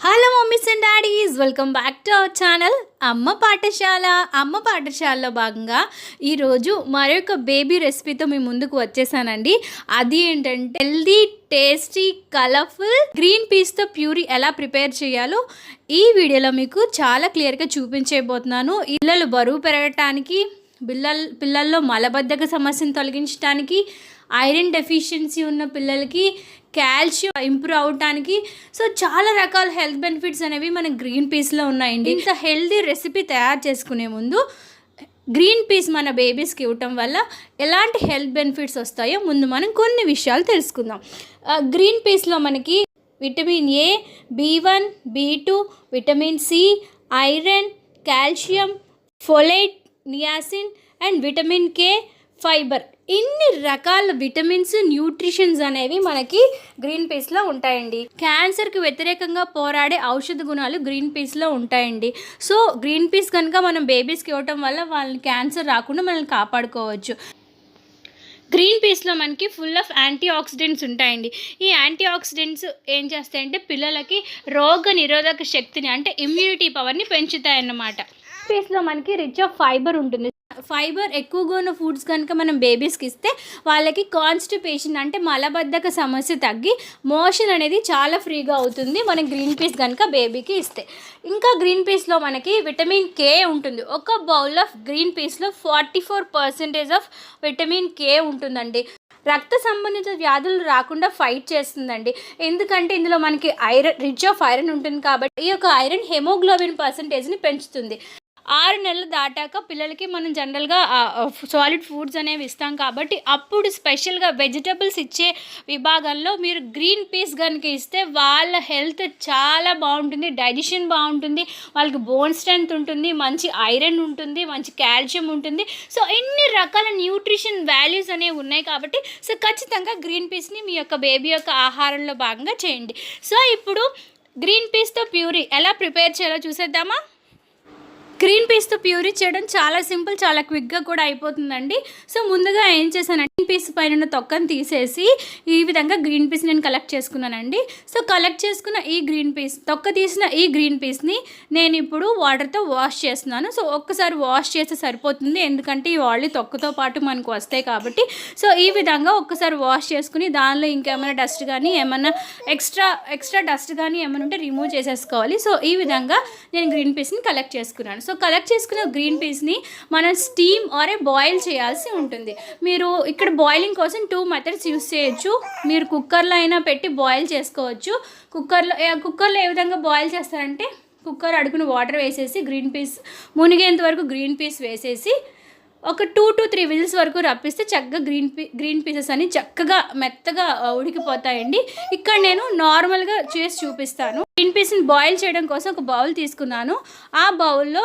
Hello mummies and daddies welcome back to our channel Amma Pathashala అమ్మ పాఠశాలలో భాగంగా ఈరోజు మరొక బేబీ రెసిపీతో మీ ముందుకు వచ్చేసానండి. అది ఏంటంటే హెల్దీ టేస్టీ కలర్ఫుల్ గ్రీన్ పీస్తో ప్యూరీ ఎలా ప్రిపేర్ చేయాలో ఈ వీడియోలో మీకు చాలా క్లియర్గా చూపించబోతున్నాను. పిల్లలు బరువు పెరగటానికి పిల్లల్ పిల్లల్లో మలబద్ధక సమస్యను తొలగించడానికి ఐరన్ డెఫిషియన్సీ ఉన్న పిల్లలకి కాల్షియం ఇంప్రూవ్ అవడానికి సో చాలా రకాల హెల్త్ బెనిఫిట్స్ అనేవి మన గ్రీన్ పీస్లో ఉన్నాయండి. ఇంత హెల్దీ రెసిపీ తయారు చేసుకునే ముందు గ్రీన్ పీస్ మన బేబీస్కి ఇవ్వటం వల్ల ఎలాంటి హెల్త్ బెనిఫిట్స్ వస్తాయో ముందు మనం కొన్ని విషయాలు తెలుసుకుందాం. గ్రీన్ పీస్లో మనకి vitamin A B one B two vitamin C iron calcium folate niacin and vitamin K fibre. ఇన్ని రకాల విటమిన్స్ న్యూట్రిషన్స్ అనేవి మనకి గ్రీన్ పీస్లో ఉంటాయండి. క్యాన్సర్కి వ్యతిరేకంగా పోరాడే ఔషధ గుణాలు గ్రీన్ పీస్లో ఉంటాయండి. సో గ్రీన్ పీస్ కనుక మనం బేబీస్కి ఇవ్వటం వల్ల వాళ్ళని క్యాన్సర్ రాకుండా మనల్ని కాపాడుకోవచ్చు. గ్రీన్ పీస్లో మనకి ఫుల్ ఆఫ్ యాంటీ ఆక్సిడెంట్స్ ఉంటాయండి. ఈ యాంటీ ఆక్సిడెంట్స్ ఏం చేస్తాయంటే పిల్లలకి రోగ నిరోధక శక్తిని అంటే ఇమ్యూనిటీ పవర్ని పెంచుతాయన్నమాట. పీస్లో మనకి రిచ్ ఆఫ్ ఫైబర్ ఉంటుంది. ఫైబర్ ఎక్కువగా ఉన్న ఫుడ్స్ కనుక మనం బేబీస్కి ఇస్తే వాళ్ళకి కాన్స్టిపేషన్ అంటే మలబద్ధక సమస్య తగ్గి మోషన్ అనేది చాలా ఫ్రీగా అవుతుంది. మనం గ్రీన్ పీస్ కనుక బేబీకి ఇస్తే. ఇంకా గ్రీన్ పీస్లో మనకి విటమిన్ కే ఉంటుంది. ఒక bowl of green పీస్లో forty four percentage of vitamin K ఉంటుందండి. రక్త సంబంధిత వ్యాధులు రాకుండా ఫైట్ చేస్తుందండి. ఎందుకంటే ఇందులో మనకి ఐరన్ రిచ్ ఆఫ్ ఐరన్ ఉంటుంది కాబట్టి ఈ యొక్క ఐరన్ హెమోగ్లోబిన్ పర్సంటేజ్ని పెంచుతుంది. ఆరు నెలలు దాటాక పిల్లలకి మనం జనరల్గా సాలిడ్ ఫుడ్స్ అనేవి ఇస్తాం కాబట్టి అప్పుడు స్పెషల్గా వెజిటబుల్స్ ఇచ్చే విభాగంలో మీరు గ్రీన్ పీస్ కనుక ఇస్తే వాళ్ళ హెల్త్ చాలా బాగుంటుంది డైజెషన్ బాగుంటుంది వాళ్ళకి బోన్ స్ట్రెంత్ ఉంటుంది మంచి ఐరన్ ఉంటుంది మంచి కాల్షియం ఉంటుంది. సో ఇన్ని రకాల న్యూట్రిషన్ వాల్యూస్ అనేవి ఉన్నాయి కాబట్టి సో ఖచ్చితంగా గ్రీన్ పీస్ని మీ యొక్క బేబీ యొక్క ఆహారంలో భాగంగా చేయండి. సో ఇప్పుడు గ్రీన్ పీస్తో ప్యూరీ ఎలా ప్రిపేర్ చేయాలో చూసేద్దామా? గ్రీన్ పీస్తో ప్యూరీ చేయడం చాలా సింపుల్ చాలా క్విక్గా కూడా అయిపోతుందండి. సో ముందుగా ఏం చేశానంటే గ్రీన్ పీస్ పైన ఉన్న తొక్కను తీసేసి ఈ విధంగా గ్రీన్ పీస్ నేను కలెక్ట్ చేసుకున్నానండి. సో కలెక్ట్ చేసుకున్న ఈ గ్రీన్ పీస్ తొక్క తీసిన ఈ గ్రీన్ పీస్ని నేను ఇప్పుడు వాటర్తో వాష్ చేస్తున్నాను. సో ఒక్కసారి వాష్ చేస్తే సరిపోతుంది. ఎందుకంటే ఈ వాళ్ళు తొక్కతో పాటు మనకు వస్తాయి కాబట్టి. సో ఈ విధంగా ఒక్కసారి వాష్ చేసుకుని దానిలో ఇంకేమైనా డస్ట్ కానీ ఏమైనా ఎక్స్ట్రా ఎక్స్ట్రా డస్ట్ కానీ ఏమైనా ఉంటే రిమూవ్ చేసేసుకోవాలి. సో ఈ విధంగా నేను గ్రీన్ పీస్ని కలెక్ట్ చేసుకున్నాను. సో కలెక్ట్ చేసుకున్న గ్రీన్ పీస్ని మనం స్టీమ్ ఆర్ బాయిల్ చేయాల్సి ఉంటుంది. మీరు ఇక్కడ బాయిలింగ్ కోసం టూ మెథడ్స్ యూస్ చేయొచ్చు. మీరు కుక్కర్లో అయినా పెట్టి బాయిల్ చేసుకోవచ్చు. కుక్కర్లో కుక్కర్లో ఏ విధంగా బాయిల్ చేస్తారంటే కుక్కర్ అడుగున వాటర్ వేసేసి గ్రీన్ పీస్ మునిగేంత వరకు గ్రీన్ పీస్ వేసేసి ఒక టూ టు త్రీ విజిల్స్ వరకు రప్పిస్తే చక్కగా గ్రీన్ పీ గ్రీన్ పీసెస్ అని చక్కగా మెత్తగా ఉడికిపోతాయండి. ఇక్కడ నేను నార్మల్గా చేసి చూపిస్తాను. గ్రీన్ పీస్ని బాయిల్ చేయడం కోసం ఒక బౌల్ తీసుకున్నాను. ఆ బౌల్లో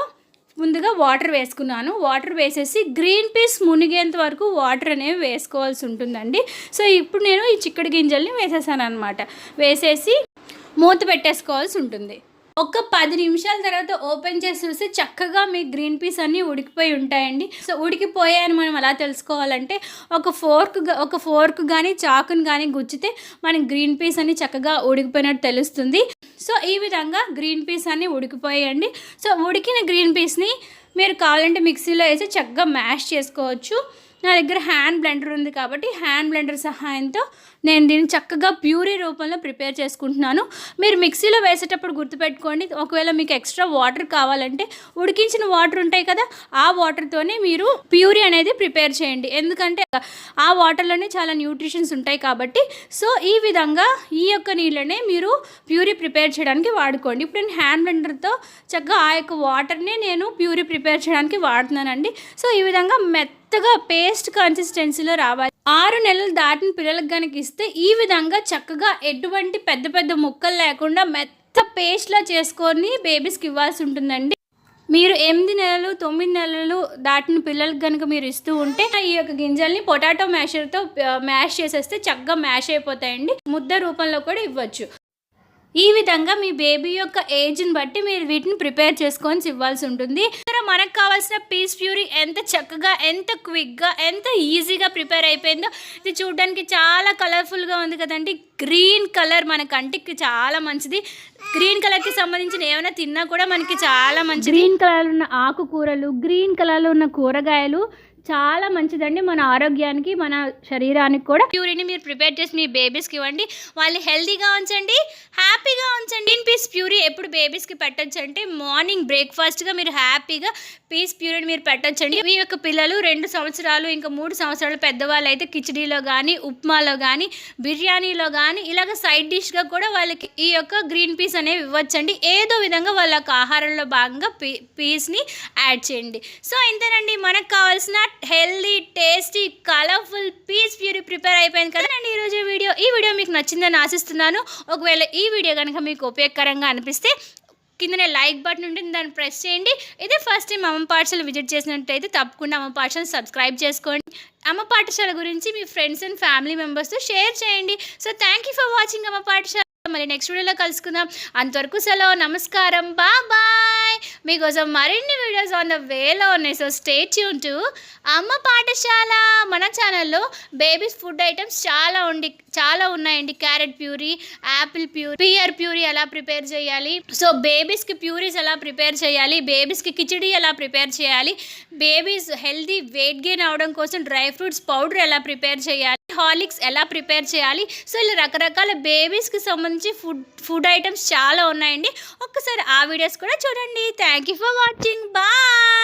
ముందుగా వాటర్ వేసుకున్నాను. వాటర్ వేసేసి గ్రీన్ పీస్ మునిగేంత వరకు వాటర్ అనేవి వేసుకోవాల్సి ఉంటుందండి. సో ఇప్పుడు నేను ఈ చిక్కడి గింజల్ని వేసేసాను అనమాట వేసేసి మూత పెట్టేసుకోవాల్సి ఉంటుంది. ఒక పది నిమిషాల తర్వాత ఓపెన్ చేసి చూస్తే చక్కగా మీ గ్రీన్ పీస్ అన్నీ ఉడికిపోయి ఉంటాయండి. సో ఉడికిపోయాయని మనం ఎలా తెలుసుకోవాలంటే ఒక ఫోర్క్ ఒక ఫోర్క్ కానీ చాకుని కానీ గుచ్చితే మనకి గ్రీన్ పీస్ అన్ని చక్కగా ఉడికిపోయినట్టు తెలుస్తుంది. సో ఈ విధంగా గ్రీన్ పీస్ అన్నీ ఉడికిపోయాయండి. సో ఉడికిన గ్రీన్ పీస్ని మీరు కావాలంటే మిక్సీలో వేసి చక్కగా మ్యాష్ చేసుకోవచ్చు. నా దగ్గర హ్యాండ్ బ్లెండర్ ఉంది కాబట్టి హ్యాండ్ బ్లెండర్ సహాయంతో నేను దీన్ని చక్కగా ప్యూరీ రూపంలో ప్రిపేర్ చేసుకుంటున్నాను. మీరు మిక్సీలో వేసేటప్పుడు గుర్తుపెట్టుకోండి ఒకవేళ మీకు ఎక్స్ట్రా వాటర్ కావాలంటే ఉడికించిన వాటర్ ఉంటాయి కదా ఆ వాటర్తోనే మీరు ప్యూరీ అనేది ప్రిపేర్ చేయండి. ఎందుకంటే ఆ వాటర్లోనే చాలా న్యూట్రిషన్స్ ఉంటాయి కాబట్టి సో ఈ విధంగా ఈ యొక్క నీళ్ళనే మీరు ప్యూరీ ప్రిపేర్ చేయడానికి వాడుకోండి. ఇప్పుడు నేను హ్యాండ్ బ్లెండర్తో చక్కగా ఆ యొక్క వాటర్ని నేను ప్యూరీ ప్రిపేర్ ప్రిపేర్ చేయడానికి వాడుతున్నానండి. సో ఈ విధంగా మెత్తగా పేస్ట్ కన్సిస్టెన్సీలో రావాలి. ఆరు నెలలు దాటిన పిల్లలకు కనుక ఇస్తే ఈ విధంగా చక్కగా ఎటువంటి పెద్ద పెద్ద ముక్కలు లేకుండా మెత్త పేస్ట్లా చేసుకొని బేబీస్కి ఇవ్వాల్సి ఉంటుందండి. మీరు ఎనిమిది నెలలు తొమ్మిది నెలలు దాటిన పిల్లలకు కనుక మీరు ఇస్తూ ఉంటే ఈ యొక్క గింజల్ని పొటాటో మ్యాషర్తో మ్యాష్ చేసేస్తే చక్కగా మ్యాష్ అయిపోతాయండి. ముద్ద రూపంలో కూడా ఇవ్వచ్చు. ఈ విధంగా మీ బేబీ యొక్క ఏజ్ని బట్టి మీరు వీటిని ప్రిపేర్ చేసుకొని ఇవ్వాల్సి ఉంటుంది. దగ్గర మనకు కావాల్సిన పీస్ ప్యూరీ ఎంత చక్కగా ఎంత క్విక్గా ఎంత ఈజీగా ప్రిపేర్ అయిపోయిందో ఇది చూడడానికి చాలా కలర్ఫుల్గా ఉంది కదండి. గ్రీన్ కలర్ మన కంటికి చాలా మంచిది. గ్రీన్ కలర్కి సంబంధించిన ఏమైనా తిన్నా కూడా మనకి చాలా మంచిది. గ్రీన్ కలర్ ఉన్న ఆకుకూరలు గ్రీన్ కలర్లో ఉన్న కూరగాయలు చాలా మంచిదండి మన ఆరోగ్యానికి మన శరీరానికి కూడా. ప్యూరీని మీరు ప్రిపేర్ చేసి మీ బేబీస్కి ఇవ్వండి. వాళ్ళు హెల్తీగా ఉంచండి హ్యాపీగా ఉంచండి. ఇన్ పీస్ ప్యూరీ ఎప్పుడు బేబీస్కి పెట్టచ్చు అంటే మార్నింగ్ బ్రేక్ఫాస్ట్గా మీరు హ్యాపీగా పీస్ ప్యూరీని మీరు పెట్టచ్చండి. మీ యొక్క పిల్లలు రెండు సంవత్సరాలు ఇంకా మూడు సంవత్సరాలు పెద్దవాళ్ళు అయితే కిచడీలో కానీ ఉప్మాలో కానీ బిర్యానీలో కానీ ఇలాగ సైడ్ డిష్గా కూడా వాళ్ళకి ఈ యొక్క గ్రీన్ పీస్ అనేవి ఇవ్వచ్చండి. ఏదో విధంగా వాళ్ళ ఆహారంలో భాగంగా పీ పీస్ని యాడ్ చేయండి. సో ఇంతేనండి. మనకు కావాల్సిన healthy tasty colourful peas puree prepare అయిపోయింది కదా. కదండి ఈరోజు వీడియో ఈ వీడియో మీకు నచ్చిందని ఆశిస్తున్నాను. ఒకవేళ ఈ వీడియో కనుక మీకు ఉపయోగకరంగా అనిపిస్తే కిందనే లైక్ బటన్ ఉంటుంది దాన్ని ప్రెస్ చేయండి. ఇదే ఫస్ట్ టైం అమ్మ పాఠశాల విజిట్ చేసినట్టయితే తప్పకుండా అమ్మ పాఠశాల సబ్స్క్రైబ్ చేసుకోండి. అమ్మ పాఠశాల గురించి మీ ఫ్రెండ్స్ అండ్ ఫ్యామిలీ మెంబర్స్తో షేర్ చేయండి. So thank you for watching Amma Pathashala. మళ్ళీ నెక్స్ట్ వీడియోలో కలుసుకుందాం. అంతవరకు సెలవు నమస్కారం బా బాయ్ మీకోసం మరిన్ని వీడియోస్ ఆన్ ద వేలో ఉన్నాయి. సో స్టే ట్యూన్ టు అమ్మ పాఠశాల. మన ఛానల్లో బేబీస్ ఫుడ్ ఐటమ్స్ చాలా ఉండి చాలా ఉన్నాయండి. Carrot puree apple puree pear puree ఎలా ప్రిపేర్ చేయాలి? సో బేబీస్కి ప్యూరీస్ ఎలా ప్రిపేర్ చేయాలి? బేబీస్కి కిచడీ ఎలా ప్రిపేర్ చేయాలి? బేబీస్ హెల్దీ వెయిట్ గెయిన్ అవడం కోసం డ్రై ఫ్రూట్స్ పౌడర్ ఎలా ప్రిపేర్ చేయాలి? హార్లిక్స్ ఎలా ప్రిపేర్ చేయాలి? సో ఇలా రకరకాల బేబీస్కి సంబంధించి ఫుడ్ ఫుడ్ ఐటమ్స్ చాలా ఉన్నాయండి. ఒక్కసారి ఆ వీడియోస్ కూడా చూడండి. Thank you for watching bye